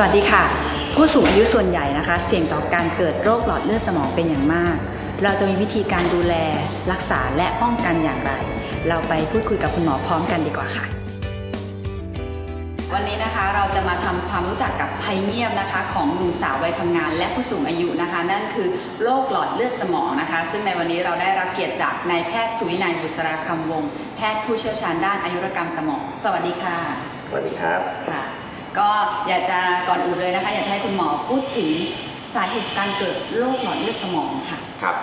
สวัสดีค่ะ ผู้สูงอายุส่วนใหญ่นะคะ เสี่ยงต่อการเกิดโรคหลอดเลือดสมองเป็นอย่างมาก เราจะมีวิธีการดูแลรักษาและป้องกันอย่างไร เราไปพูดคุยกับคุณหมอพร้อมกันดีกว่าค่ะ วันนี้นะคะเราจะมาทำความรู้จักกับภัยเงียบนะคะ ของหนุ่มสาววัยทำงาน และผู้สูงอายุนะคะ นั่นคือโรคหลอดเลือดสมองนะคะ ซึ่งในวันนี้เราได้รับเกียรติจากนายแพทย์สุวินัยบุษราคำวงศ์แพทย์ผู้เชี่ยวชาญด้านอายุรกรรมสมอง สวัสดีค่ะสวัสดีครับค่ะ ก็อยากจะก่อนอื่นเลยนะคะ อยากให้คุณหมอพูดถึงสาเหตุการเกิดโรคหลอดเลือดสมองค่ะ ครับ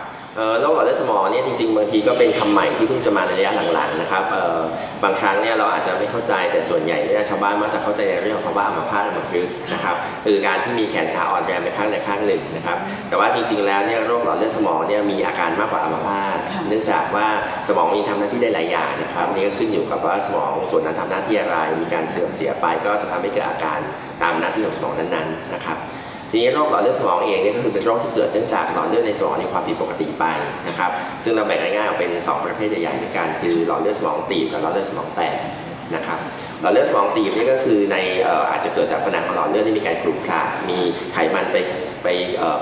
โรคหลอดเลือดสมองเนี่ยจริงๆบางทีก็เป็นคำใหม่ที่เพิ่งจะมาในระยะหลังๆนะครับเอ่อบางครั้งเนี่ยเราอาจจะไม่เข้าใจแต่ส่วนใหญ่เนี่ยชาวบ้านมักจะเข้าใจในเรื่องของภาวะอัมพาตอัมพฤกษ์นะครับคือการที่มีแขนขาอ่อนแรงไปข้างใดข้างหนึ่งนะครับแต่ว่าจริงๆแล้วเนี่ยโรคหลอดเลือดสมองเนี่ยมีอาการมากกว่าอัมพาตค่ะเนื่องจากว่าสมองมีทำหน้าที่ได้หลายอย่างนะครับนี่ก็ขึ้นอยู่กับว่าสมองส่วนนั้นทำหน้าที่อะไรมีการเสื่อมเสียไปก็จะทำให้เกิดอาการตามหน้าที่ของสมองนั้นๆนะครับ ทีนี้โรคหลอดเลือดสมองเองเนี่ยก็คือเป็นโรคที่เกิดเนื่องจากหลอดเลือดในสมองมีความผิดปกติไปนะครับซึ่งเราแบ่งง่ายๆออกเป็น 2 ประเภทใหญ่ๆด้วยกันคือหลอดเลือดสมองตีบกับหลอดเลือดสมองแตก นะครับหลอดเลือดสมองตีบนี่ก็คือในอาจจะเกิดจากผนังของหลอดเลือดที่มีการขรุขระมีไขมันไปไป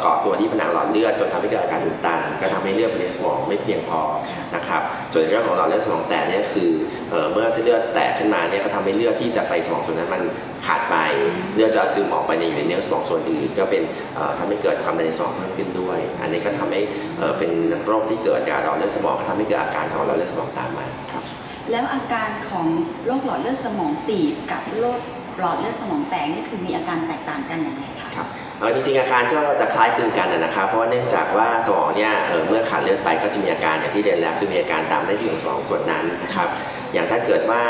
เกาะตัวที่ผนังหลอดเลือดจนทำให้เกิดอาการอุดตัน ก็ทำให้เลือดไปเลี้ยงสมองไม่เพียงพอนะครับส่วนเรื่องของหลอดเลือดสมองแตกเนี่ยคือเมื่อเส้นเลือดแตกขึ้นมาเนี่ยก็ทำให้เลือดที่จะไปสมองส่วนนั้นมันขาดไปเลือดจะซึมออกไปในอยู่ในเนื้อสมองส่วนอื่นก็เป็นเอ่อทำให้เกิดความดันในสมองเพิ่มขึ้นด้วย อันนี้ก็ทำให้เป็นโรคที่เกิดจากหลอดเลือดสมองก็ทำให้เกิดอาการของหลอดเลือดสมองตามมา แล้วอาการของโรคหลอดเลือดสมองตีบกับโรคหลอดเลือดสมองแตกนี่คือมีอาการแตกต่างกันยังไงคะครับเอ่อจริงๆอาการก็จะคล้ายคลึงกันนะครับ เพราะว่าเนื่องจากว่าสมองเนี่ยเออเมื่อขาดเลือดไปก็จะมีอาการอย่างที่เรียนแล้วคือมีอาการตามหน้าที่ของสมองส่วนนั้นนะครับอย่างถ้าเกิดว่า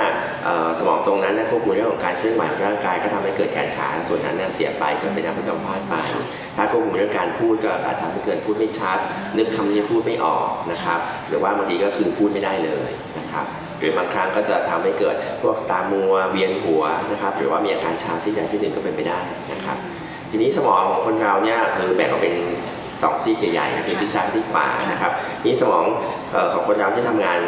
ออสมองตรงนั้นนยควบคุมเรื่องของการเคลื่อนไหวของร่างกายก็ทำให้เกิดแขนขาส่วนนั้นเสียไปก็เป็นอัมพฤกษ์อัมพาตไป ถ้าควบคุมเรื่องการพูดก็อาจทำให้เกิดพูดไม่ชัด นึกคำที่จะพูดไม่ออกนะครับ หรือว่าบางทีก็คือพูดไม่ได้เลยนะครับ รือบางครั้งก็จะทำให้เกิดพวกตามัวเวียนหัวนะครับหรือว่ามีอาการชาซีกใดซีกหนึ่งก็เป็นไปได้นะครับ ทีนี้สมองของคนเราเนี่ยคือแบ่งออกเป็นสองซีกใหญ่ๆนะคือซีกซ้ายซีกขวานะครับนี่สมองเอ่อของคนเราที่ทำงาน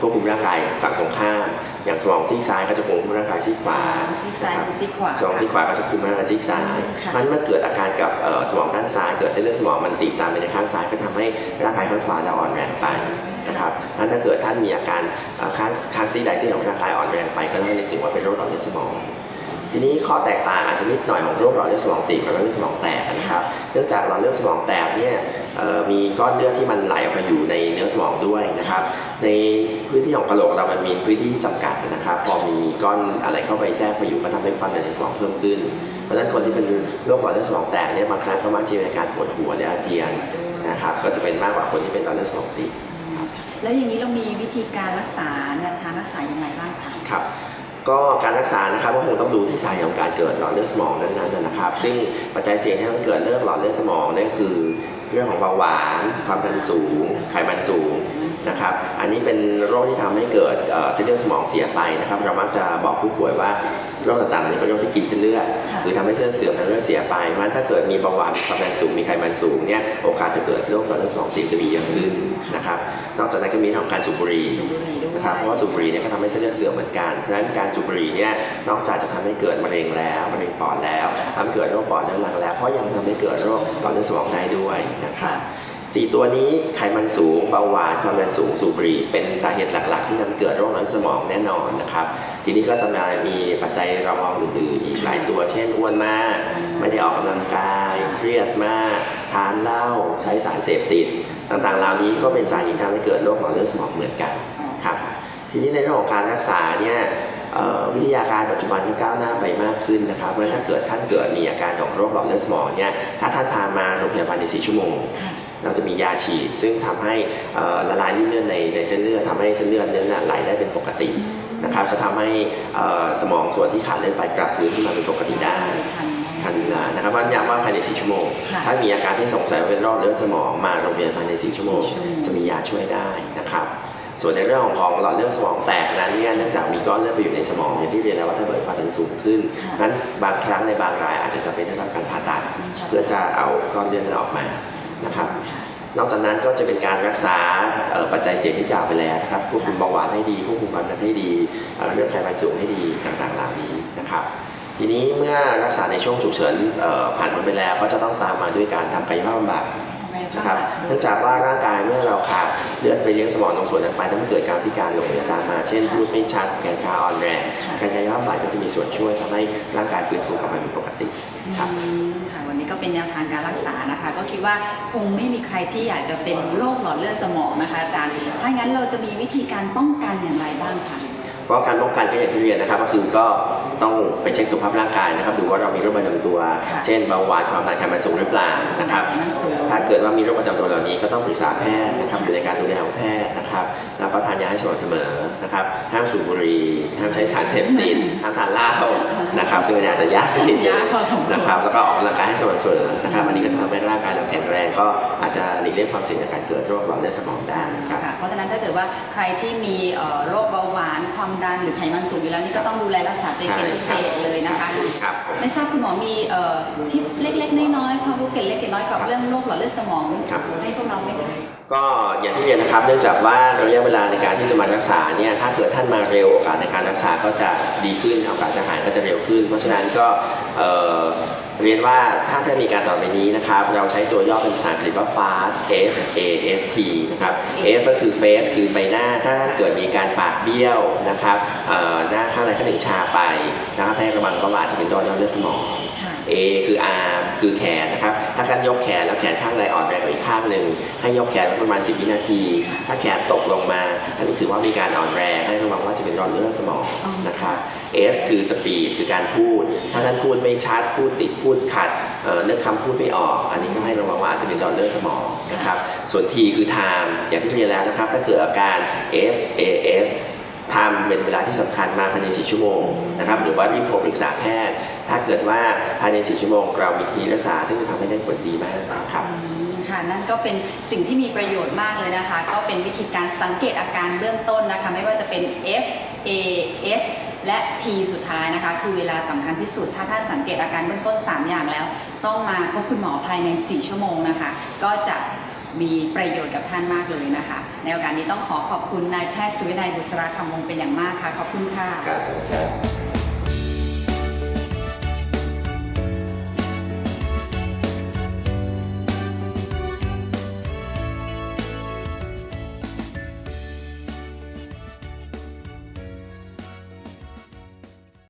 ควบคุมร่างกายฝั่งตรงข้าม อย่างสมองซีกซ้ายก็จะควบคุมร่างกายซีกขวาซีกซ้ายนะคหรับรือซีกขวาสมองซีกขวาก็จะคุมร่างกายซีกซ้ายค่ะมันเมื่อเกิดอาการกับเอ่อสมองด้านซ้ายเกิดเส้นเลือดสมองมันตีบตามไปในข้างซ้ายก็ทำให้ร่างกายข้างขวาเราอ่อนแรงไป นะครับงั้นถ้าเกิดท่านมีอาการเอ่อข้างซีกใดซีหนึ่งของร่างกายอ่อนแรงไปก็ต้องเรียกถึงว่าเป็นโรคหลอดเลือดสมอง ทีนี้ข้อแตกต่างอาจจะนิดหน่อยของโรคหลอดเลือดสมองตีบกับหลอดเลือดสมองแตกนะครับ เนื่องจากหลอดเลือดสมองแตกเนี่ยมีก้อนเลือดที่มันไหลออกมาอยู่ในเนื้อสมองด้วยนะครับ ในพื้นที่ของกระโหลกเรามันมีพื้นที่ที่จำกัดนะครับ พอมีก้อนอะไรเข้าไปแทรกมาอยู่ก็ทำให้ความดันในสมองเพิ่มขึ้น เพราะฉะนั้นคนที่เป็นโรคหลอดเลือดสมองแตกเนี่ยบางครั้งเขามักจะมีอาการปวดหัวและอาเจียนนะครับ ก็จะเป็นมากกว่าคนที่เป็นหลอดเลือดสมองตีบ แล้วอย่างนี้เรามีวิธีการรักษาแนวทางรักษาอย่างไรบ้างคะครับก็การรักษานะครับก็คงต้องดูที่สาเหตุของการเกิดหลอดเลือดสมองนั้นๆนะครับ ซึ่งปัจจัยเสี่ยงที่ทำให้เกิดเรื่องหลอดเลือดสมองนั่นคือ เรื่องของเบาหวาน ความดันสูง ไขมันสูง นะครับ อันนี้เป็นโรคที่ทำให้เกิดเอ่อเส้นเลือดสมองเสียไปนะครับ เรามักจะบอกผู้ป่วยว่าโรคต่างๆนี้เป็นโรคที่กินเส้นเลือดค่ะหรือทำให้เส้นเสื่อมทางเลือดเสียไปเพราะฉะนั้นถ้าเกิดมีเบาหวานความดันสูงมีไขมันสูงเนี่ยโอกาสจะเกิดโรคหลอดเลือดสมองตีบจะมีเยอะขึ้นนะครับ นอกจากนั้นก็มีเรื่องของการสูบบุหรี่สูบบุหรี่ด้วยนะครับเพราะว่าสูบบุหรี่เนี่ยก็ทำให้เส้นเลือดเสื่อมเหมือนกันเพราะฉะนั้นการสูบบุหรี่เนี่ยนอกจากจะทำให้เกิดมะเร็งแล้วมะเร็งปอดแล้วทำให้เกิดโรคปอดเรื้อรังแล้วเพราะยังทำให้เกิดโรคหลอดเลือดสมองได้ด้วยนะครับ สี่ตัวนี้ไขมันสูงเบาหวานความดันสูงสูบบุหรี่เป็นสาเหตุหลักๆ ที่ทำให้เกิดโรคหลอดเลือดสมองแน่นอนนะครับ ทีนี้ก็จะมามีปัจจัยรองรองอื่นๆอีกหลายตัวเช่นอ้วนมาก ไม่ได้ออกกำลังกาย เครียดมาก ทานเหล้าใช้สารเสพติด ต่างๆเหล่านี้ก็เป็นสาเหตุที่ทำให้เกิดโรคหลอดเลือดสมองเหมือนกันครับทีนี้ในเรื่องของการรักษาเนี่ยวิทยาการปัจจุบันก็ก้าวหน้าไปมากขึ้นนะครับ เพราะฉะนั้นถ้าเกิดท่านเกิดมีอาการของโรคหลอดเลือดสมองเนี่ยถ้าท่านพามาโรงพยาบาลใน4ชั่วโมง เราจะมียาฉีดซึ่งทำให้เอ่อละลายริ่มเลือดในในเส้นเลือดทำให้เส้นเลือดนั้นน่ะไหลได้เป็นปกตินะครับก็ทำให้เอ่อสมองส่วนที่ขาดเลือดไปกลับคืนขึ้นมาเป็นปกติได้ทันทันเวลานะครับว่าย้ำว่าภายใน 4 ชั่วโมงค่ะถ้ามีอาการที่สงสัยว่าเป็นโรคเลือดสมองมาโรงพยาบาลใน4ชั่วโมง4ชั่วโมง จะมียาช่วยได้นะครับส่วนในเรื่องของหลอดเลือดสมองแตกนั้นเนี่ยเนื่องจากมีก้อนเลือดไปอยู่ในสมองอย่างที่เรียนแล้วว่าถ้าเกิดความดันสูงขึ้นนั้นบางครั้งในบางรายอาจจะจำเป็นต้องทำการผ่าตัด เพื่อจะเอาก้อนเลือดนั้นออกมา นะครับนอกจากนั้นก็จะเป็นการรักษาปัจจัยเสี่ยงที่กล่าวไปแล้วนะครับควบคุมเบาหวานให้ดีควบคุมความดันให้ดีเรื่องไขมันสูงให้ดีต่างๆเหล่านี้นะครับ ทีนี้เมื่อรักษาในช่วงฉุกเฉินผ่านพ้นไปแล้ว ก็จะต้องตามมาด้วยการทำกายภาพบำบัด นะครับเนื่องจากว่าร่างกายเมื่อเราขาดเลือดไปเลี้ยงสมองตรงส่วนนั้นไปทำให้เกิดการพิการลงเนี่ยตามมา เช่นพูดไม่ชัดแขนขาอ่อนแรงการกายภาพบำบัดก็จะมีส่วนช่วยทำให้ร่างกายฟื้นฟูกลับมาเป็นปกติครับอืมค่ะวันนี้ก็เป็นแนวทางการรักษานะคะ ก็คิดว่าคงไม่มีใครที่อยากจะเป็นโรคหลอดเลือดสมองนะคะอาจารย์ ถ้างั้นเราจะมีวิธีการป้องกันอย่างไรบ้างคะก็การป้องกันก็อย่างที่เรียนนะครับ ก็คือก็ ต้องไปเช็คสุขภาพร่างกายนะครับดูว่าเรามีโรคประจำตัว ค่ะเช่นเบาหวานความดันไขมันสูงหรือเปล่านะครับ ไขมันสูง ถ้าเกิดว่ามีโรคประจำตัวเหล่านี้ก็ต้องปรึกษาแพทย์นะครับอยู่ในการดูแลของแพทย์นะครับแล้วก็ทานยาให้สม่ำเสมอนะครับห้ามสูบบุหรี่ห้ามใช้สารเสพติดห้ามทานเหล้า นะครับซึ่งอาจจะยากนิดนึงยากพอสมควรนะครับแล้วก็ออกกำลังกายให้สม่ำเสมอนะครับอันนี้ก็จะทำให้ร่างกายเราแข็งแรงก็อาจจะหลีกเลี่ยงความเสี่ยงในการเกิดโรคหลอดเลือดสมองได้นะครับค่ะเพราะฉะนั้นถ้าเกิดว่าใครที่มีเอ่อโรคเบาหวานความดันหรือไขมันสูงอยู่แล้วนี่ก็ต้องดูแลรักษาตัวเองเป็นพิเศษเลย ไม่ทราบคุณหมอมีเอ่อที่เล็ก ๆ น้อยๆความรู้เกร็ดเล็กเกร็ดน้อยกับเรื่องโรคหลอดเลือดสมองครับให้พวกเราไหมคะก็อย่างที่เรียนนะครับเนื่องจากว่าระยะเวลาในการที่จะมารักษาเนี่ยถ้าเกิดท่านมาเร็วโอกาสในการรักษาก็จะดีขึ้นโอกาสจะหายก็จะเร็วขึ้น เพราะฉะนั้นก็เรียนว่าถ้าจะมีการต่อไปนี้นะครับ เราใช้ตัวย่อเป็นภาษาอังกฤษว่า fast F A S T นะครับ F ก็คือ face คือใบหน้า ถ้าเกิดมีการปากเบี้ยวนะครับหน้าข้างใดข้างหนึ่งชาไปนะครับให้ระวังเพราะว่าอาจจะเป็นโรคเลือดสมอง A คือ arm คือแขนนะครับ ถ้าการยกแขนแล้วแขนข้างใดอ่อนแรงกว่าอีกข้างหนึ่ง ให้ยกแขนประมาณ 10 วินาที ถ้าแขนตกลงมาอันนี้ถือว่ามีการอ่อนแรงให้ระวังว่าจะเป็นรอนเลือดสมองนะครับ S คือ speed คือการพูด ถ้าท่านพูดไม่ชัด พูดติด พูดขัดเอ่อเลือกคำพูดไม่ออก อันนี้ก็ให้ระวังว่าอาจจะเป็นรอนเลือดสมองนะครับ ส่วน T คือ time อย่างที่เรียนแล้วนะครับ ถ้าเกิดอาการ F A S ทำเป็นเวลาที่สำคัญมากภายใน 4 ชั่วโมงนะครับหรือว่ารีบโทรปรึกษาแพทย์ ถ้าเกิดว่าภายใน 4 ชั่วโมง เรามีทีรักษาที่จะทำให้ได้ผลดีมากครับค่ะนั่นก็เป็นสิ่งที่มีประโยชน์มากเลยนะคะ ก็เป็นวิธีการสังเกตอาการเบื้องต้นนะคะ ไม่ว่าจะเป็น F A S และ T สุดท้ายนะคะ คือเวลาสำคัญที่สุด ถ้าท่านสังเกตอาการเบื้องต้น 3 อย่างแล้ว ต้องมาพบคุณหมอภายใน 4 ชั่วโมงนะคะ ก็จะ มีประโยชน์กับท่านมากเลยนะคะ ในโอกาสนี้ต้องขอขอบคุณนายแพทย์สุวินัยบุษราคำวงเป็นอย่างมากค่ะ ขอบคุณค่ะครับ